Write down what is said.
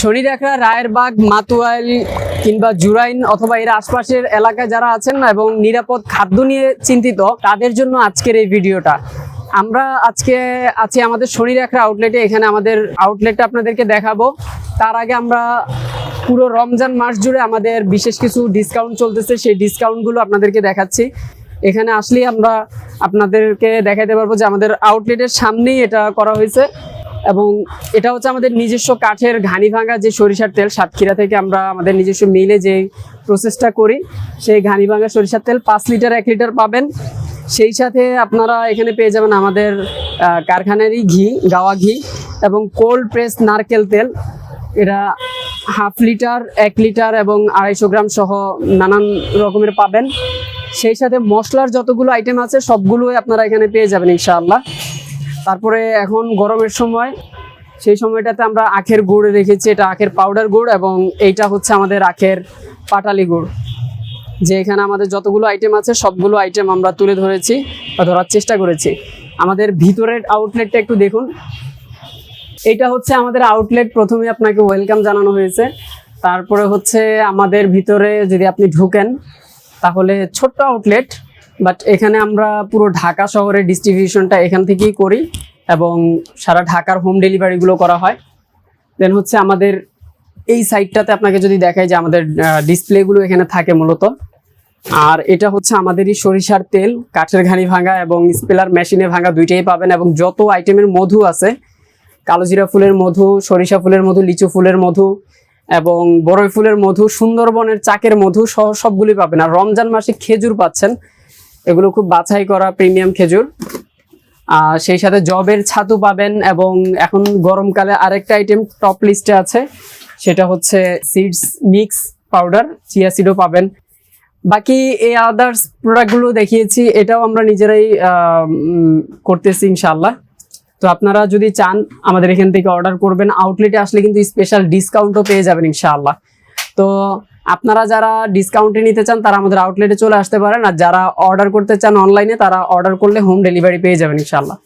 শনিরাখা রায়েরবাগ, মাতুয়াইল কিংবা জুরাইন অথবা এর আশপাশের এলাকায় যারা আছেন না এবং নিরাপদ খাদ্য নিয়ে চিন্তিত, তাদের জন্য আজকের এই ভিডিওটা। আমরা আজকে আছি আমাদের শনিরাখা আউটলেটে এখানে আমাদের আউটলেটটা আপনাদেরকে দেখাবো। তার আগে আমরা পুরো রমজান মাস জুড়ে আমাদের বিশেষ কিছু ডিসকাউন্ট চলতেছে, সেই ডিসকাউন্টগুলো আপনাদেরকে দেখাচ্ছি। এখানে আসলেই আমরা আপনাদেরকে দেখাতে পারব যে আমাদের আউটলেটের সামনেই এটা করা হয়েছে। এবং এটা হচ্ছে আমাদের নিজস্ব কাঠের ঘানি ভাঙা যে সরিষার তেল সাতক্ষীরা থেকে আমরা আমাদের নিজস্ব মিলে যে প্রসেসটা করি, সেই ঘানি ভাঙা সরিষার তেল পাঁচ লিটার, এক লিটার পাবেন। সেই সাথে আপনারা এখানে পেয়ে যাবেন আমাদের কারখানারই ঘি, গাওয়া ঘি এবং কোল্ড প্রেস নারকেল তেল। এটা হাফ লিটার, এক লিটার এবং আড়াইশো গ্রাম সহ নানান রকমের পাবেন। সেই সাথে মশলার যতগুলো আইটেম আছে সবগুলোই আপনারা এখানে পেয়ে যাবেন ইনশাআল্লাহ। তারপরে এখন গরমের সময়, সেই সময়টাতে আমরা আখের গুড় রেখেছি। এটা আখের পাউডার গুড় এবং এইটা হচ্ছে আমাদের আখের পাটালি গুড়, যে এখানে আমাদের যতগুলো আইটেম আছে, সবগুলো আইটেম আমরা তুলে ধরেছি বা ধরার চেষ্টা করেছি। আমাদের ভিতরের আউটলেটটা একটু দেখুন। এটা হচ্ছে আমাদের আউটলেট প্রথমে আপনাকে ওয়েলকাম জানানো হয়েছে। তারপরে হচ্ছে আমাদের ভিতরে যদি আপনি ঢুকেন, তাহলে ছোট্ট আউটলেট বাট এখানে আমরা পুরো ঢাকা শহরের ডিস্ট্রিবিউশনটা এখান থেকেই করি এবং সারা ঢাকার হোম ডেলিভারিগুলো করা হয়। দেন হচ্ছে আমাদের এই সাইডটাতে আপনাকে যদি দেখাই যে আমাদের ডিসপ্লেগুলো এখানে থাকে মূলত। আর এটা হচ্ছে আমাদেরই সরিষার তেল, কাঠের ঘানি ভাঙা এবং স্পেলার মেশিনে ভাঙা দুইটাই পাবেন এবং যত আইটেমের মধু আছে কালোজিরা ফুলের মধু, সরিষা ফুলের মধু, লিচু ফুলের মধু এবং বড়ই ফুলের মধু, সুন্দরবনের চাকের মধু সহ সবগুলি পাবেন। আর রমজান মাসে খেজুর পাচ্ছেন। এগুলো খুব বাছাই করা প্রিমিয়াম খেজুর। আর সেই সাথে জবের ছাতু পাবেন এবং এখন গরমকালে আরেকটা আইটেম টপ লিস্টে আছে, সেটা হচ্ছে সিডস মিক্স পাউডার চিয়া সিডও পাবেন। বাকি এই আদার্স প্রোডাক্টগুলো দেখিয়েছি, এটাও আমরা নিজেরাই করতেছি ইনশাল্লাহ তো আপনারা যদি চান, আমাদের এখান থেকে অর্ডার করবেন। আউটলেটে আসলে কিন্তু স্পেশাল ডিসকাউন্টও পেয়ে যাবেন ইনশাআল্লাহ। তো আপনারা যারা ডিসকাউন্টে নিতে চান, তারা আমাদের আউটলেটে চলে আসতে পারেন। আর যারা অর্ডার করতে চান অনলাইনে তারা অর্ডার করলে হোম ডেলিভারি পেয়ে যাবেন ইনশাআল্লাহ।